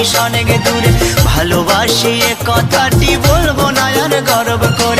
অনেক দূরে। ভালোবাসি কথাটি বলব না আর গর্ব করে।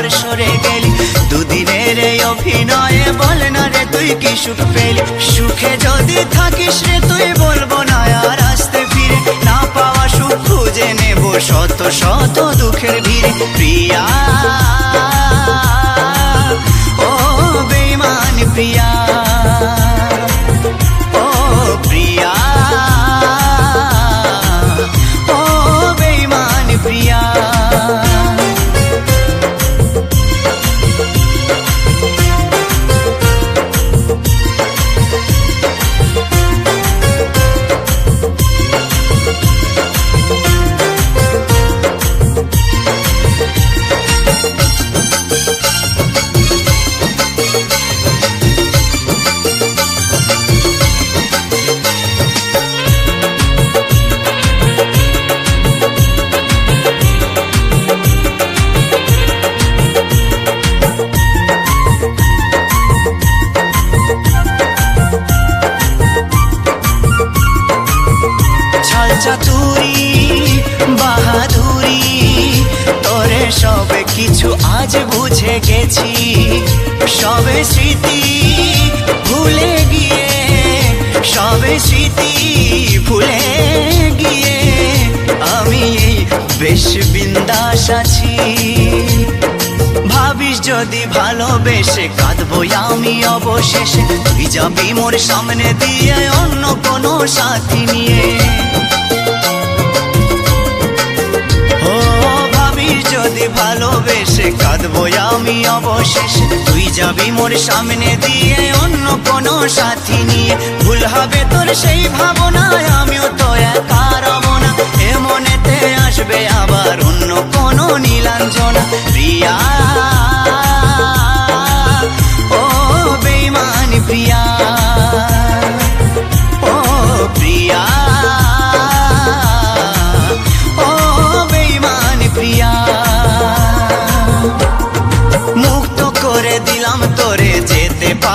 আবার সরে গেলি। দুদিনের অভিনয়ে বল না রে তুই কি সুখ পেলি? বুঝে গেছি সবে স্মৃতি ভুলে গিয়ে, সবে স্মৃতি ভুলে গিয়ে আমি বেশ বিন্দাস আছি। ভাবিস যদি ভালোবেসে কাঁদবো আমি অবশেষে তুই যাবি মোর সামনে দিয়ে অন্য কোনো সাথী নিয়ে। যদি ভালোবেসে কাঁদবো আমি অবশেষে। তুই যাবি মোর সামনে দিয়ে অন্য কোনো সাথী নিয়ে। ভুল হবে তোর সেই ভাবনায়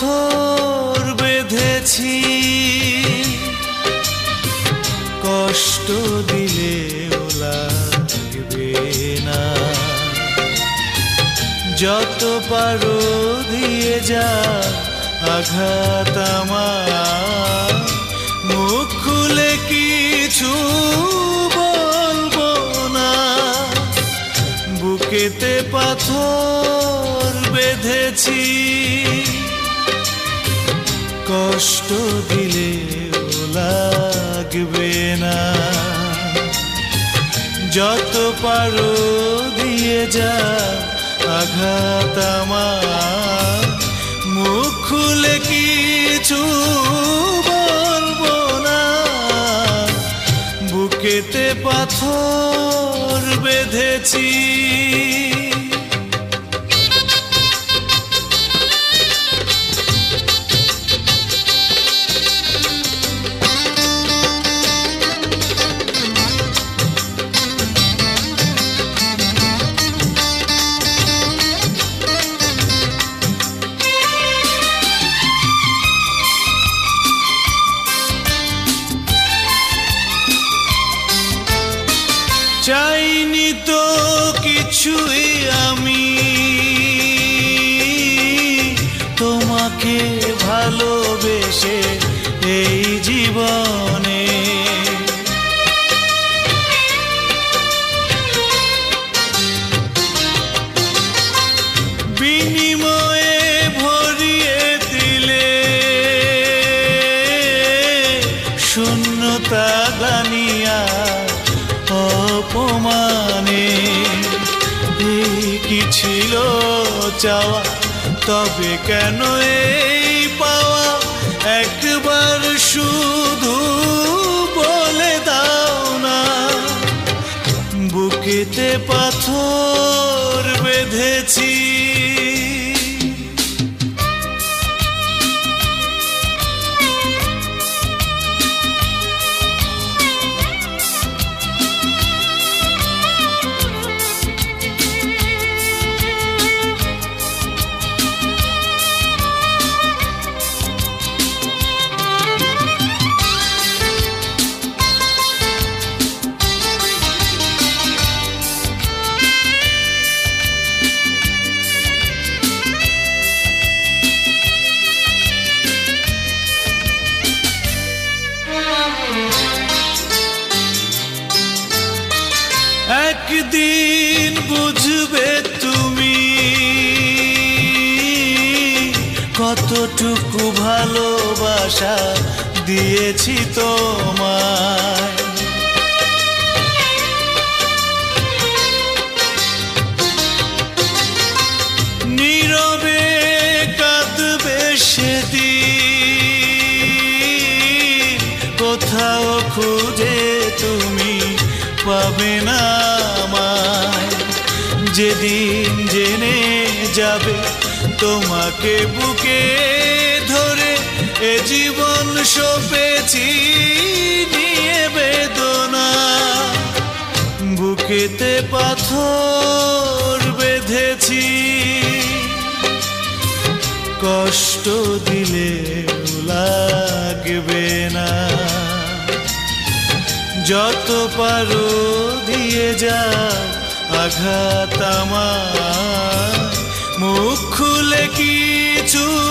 পাথর বেঁধেছি। কষ্ট দিলে লাগবে না। যত পারো দিয়ে যা, আঘাত আমার। মুখ খুলে কিছু বলব না। বুকেতে পাথর বেঁধেছি। কষ্ট দিলে লাগবে না। যত পারো দিয়ে যা, আঘাত আমার। মুখ খুলে কিছু বলব না। বুকেতে পাথর বেঁধেছি। কিছুই আমি চাওয়া তবে কেন এই পাওয়া? একবার শুধু বলে দাও না বুকেতে পাথর বেঁধেছি। তোমায়। নীরবে কাঁদবে সেদিন কোথাও খুঁজে তুমি পাবে না যেদিন জেনে যাবে তোমাকে বুকে এ জীবন সপেছি নিয়ে বেদনা। বুকেতে পাথর বেঁধেছি। কষ্ট দিলে লাগবে না। যত পারো দিয়ে যা আঘাত আমার। মুখ খুলে কিছু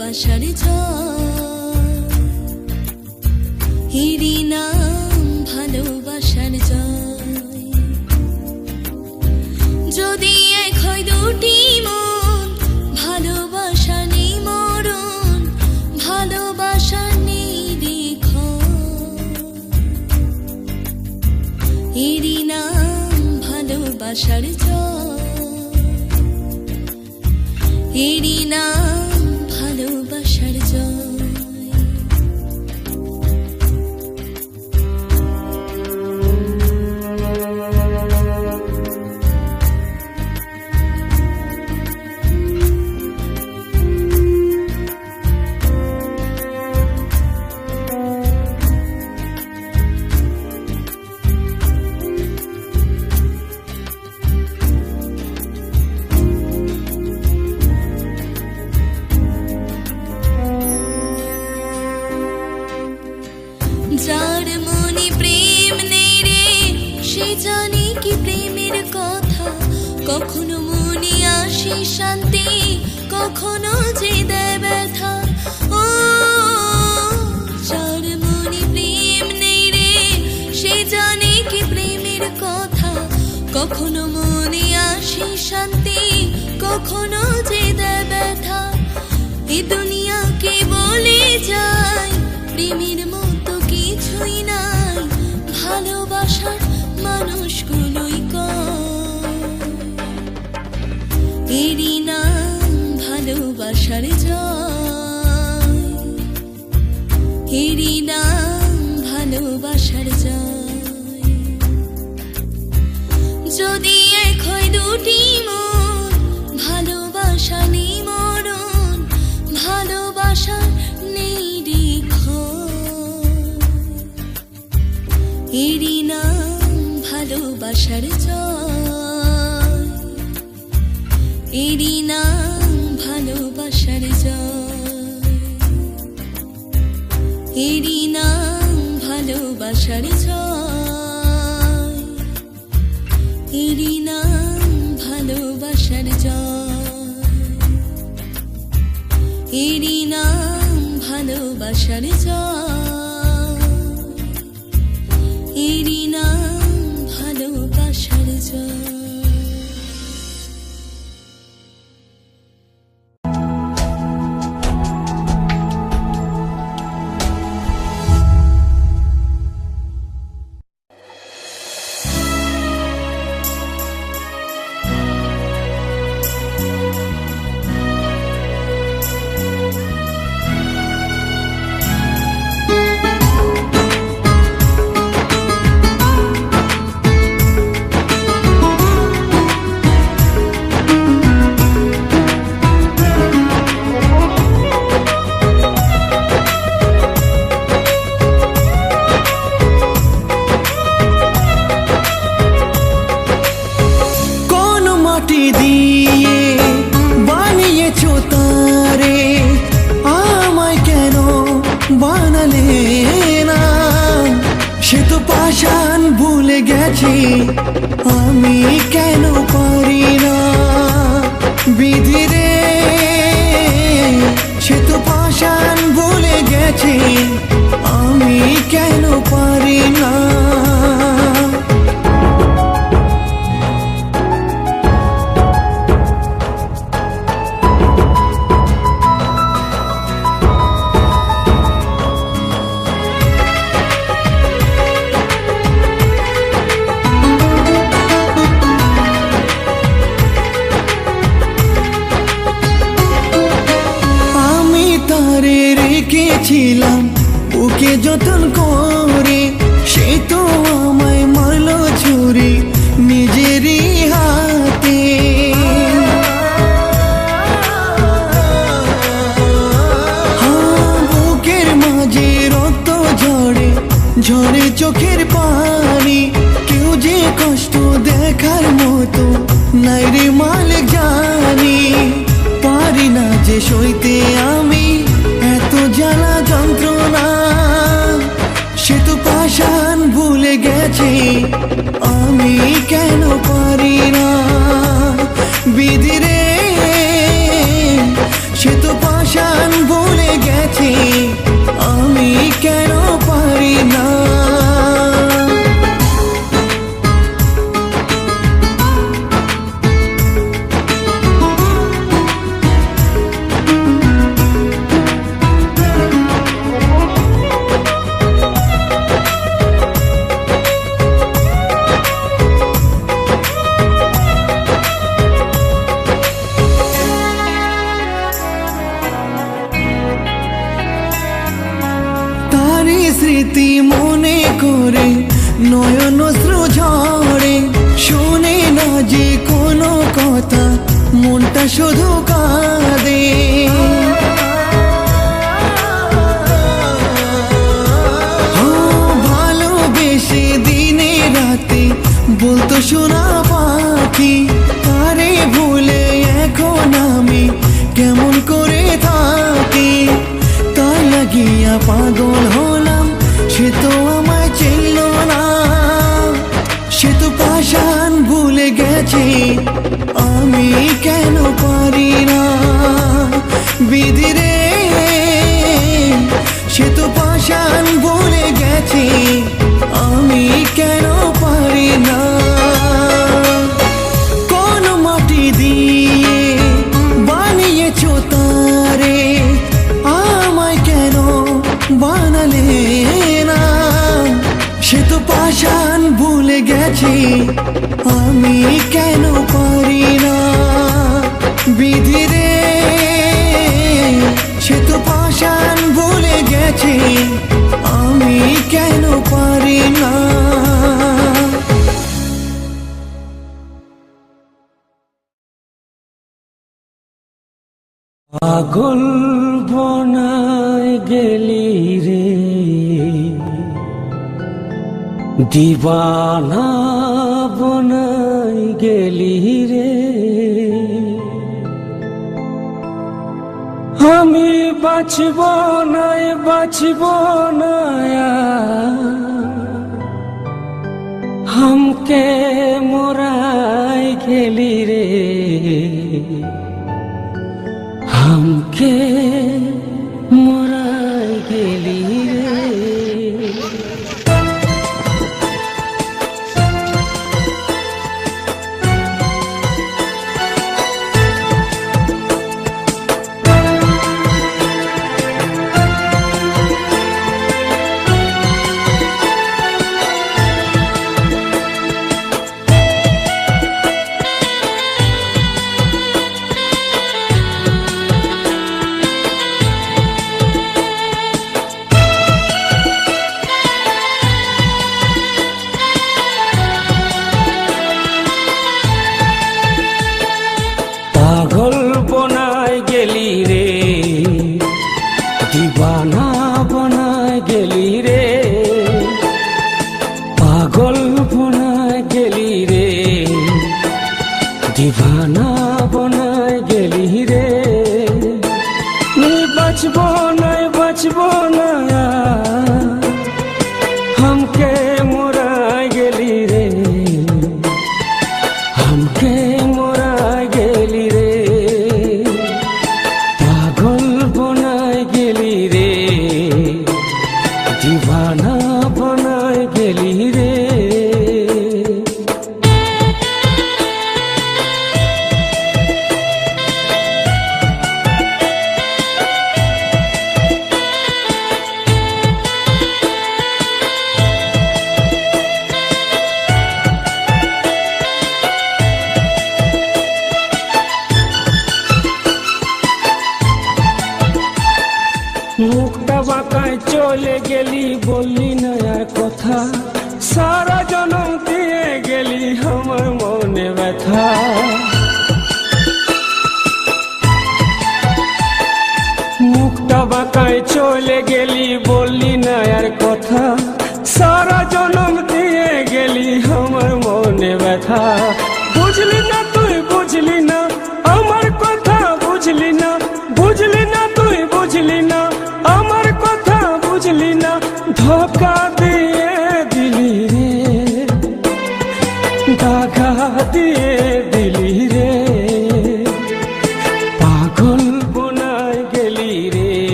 ভালোবাসার হিরি নাম ভালোবাসার জয়। যদি এক হয় দুটি মন, ভালোবাসা নেই মরণ, ভালোবাসা নেই দেখ হিরি নাম ভালোবাসার জয়। এরি এরই নাম ভালোবাসার জল ছিলাম, ওকে যতন করে সে তো আমায় মারল ছুরি নিজেরই হাতে। হ্যাঁ, বুকের মাঝে রক্ত ঝরে ঝরে চোখের পানি, কেউ যে কষ্ট দেখার মতো নাই রে মালিক জানি, পারি না যে সইতে আমি বুঝি আমি কেন পারি না? বিধিরে সে তো পাশান ভুলে গেছি। কেমন করে থাকি? তা লাগিয়া পাগল হলাম, সে তো আমায় চিনল না। সে তো পাশান ভুলে গেছে, আমি কেন পারি না? বিধিরে সে তো পাশান ভুলে গেছে, আমি কেন পারি না? বুঝি আমি কেন পারি না? বিধি রে, সে তো পাষাণ ভুলে গেছি, আমি কেন পারি না? আগুন বনায় গেলি রে দিবানা বনাই গেলি রে। আমি বাঁচব নাই বাঁচব না হামকে মোরাই গেলি রে। হামকে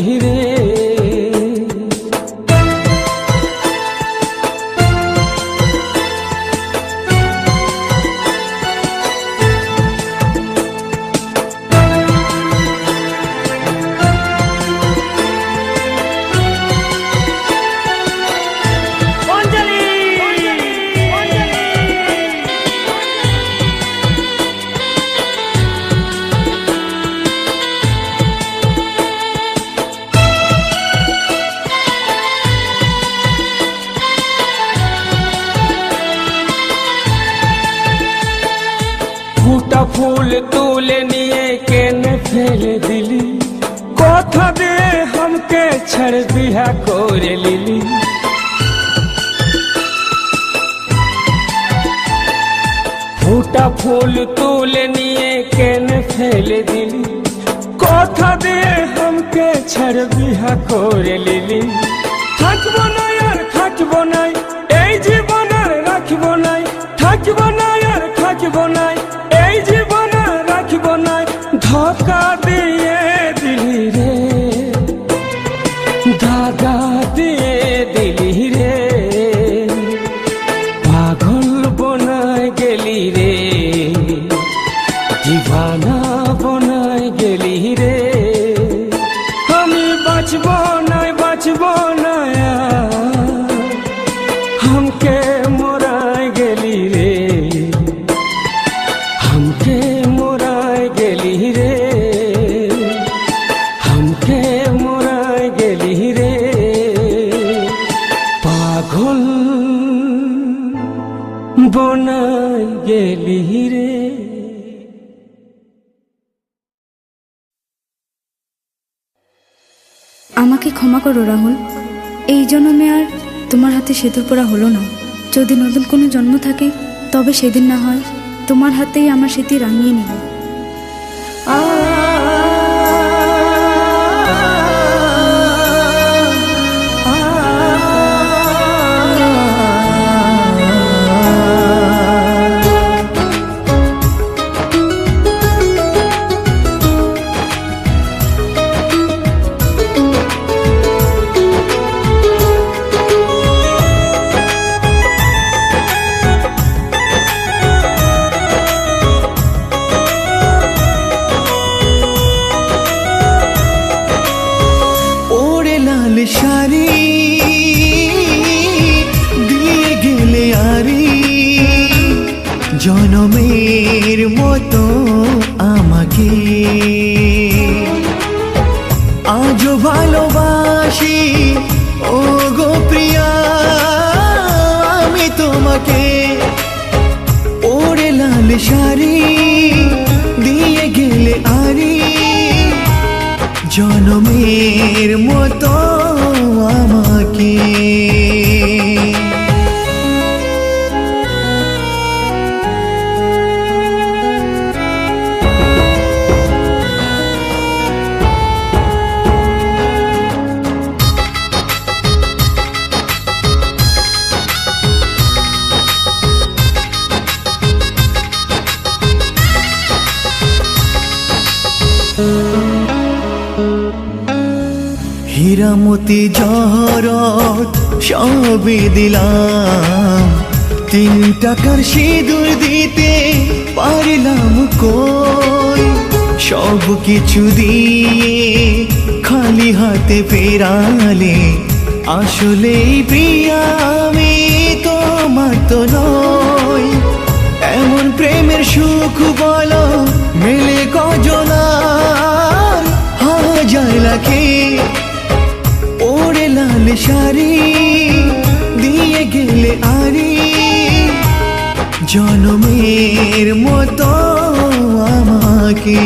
ही ফুটা ফুল তুলে নিয়ে কেন ফেলে দিলি? কথা দিয়ে হামকে ছাড় বিহা করে নিলি। থাকব নাই আর থাকব নাই, এই জীবন আর রাখব নাই। থাকব নাই আর থাকব নাই, এই জীবন আর রাখব নাই। ধোকা দিয়ে গেলি রে। পাগল বনাই গেলি রে। আমাকে ক্ষমা করো রাহুল। এই জন্মে আর তোমার হাতে সেতুর পোড়া হলো না। যদি নতুন কোনো জন্ম থাকে, তবে সেদিন না হয় তোমার হাতেই আমার সেটি রাঙিয়ে নিল আ জনমের হীরামতি জহরত সবই দিলাম। তিন টাকার সিঁদুর দিতে পারলাম কই? সব কিছু দিয়ে খালি হাতে ফেরালে আসলেই প্রিয়া আমি, তোমার তো নই। এমন প্রেমের সুখ বলো, মেলে কজনার। হাজার লাখে লাল দিয়ে গেলে আরি। জনমের মতো আমাকে।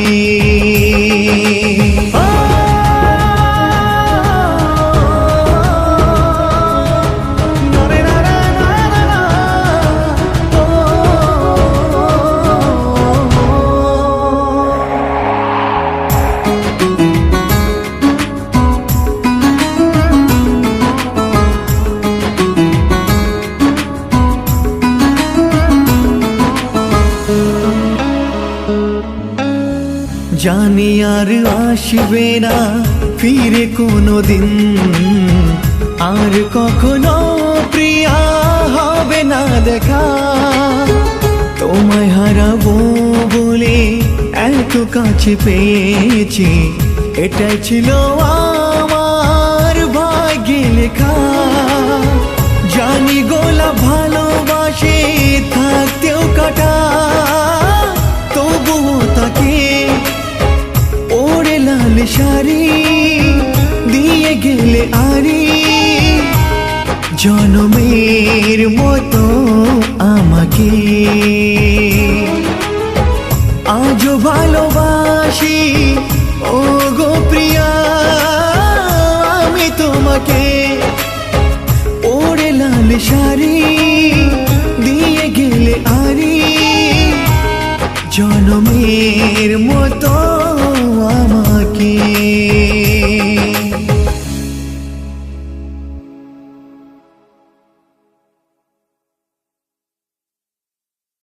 ফিরে কোনো আর কখনো প্রিয়া হবে না দেখা। তোমায় হারাবো বলে এত কাছে পেয়েছি, এটাই ছিল জনমের মতো আমাকে। আজ ভালোবাসি ও গো প্রিয়া, আমি তোমাকে। ওরে লাল শাড়ি দিয়ে গেলে আরি। জনমের মতো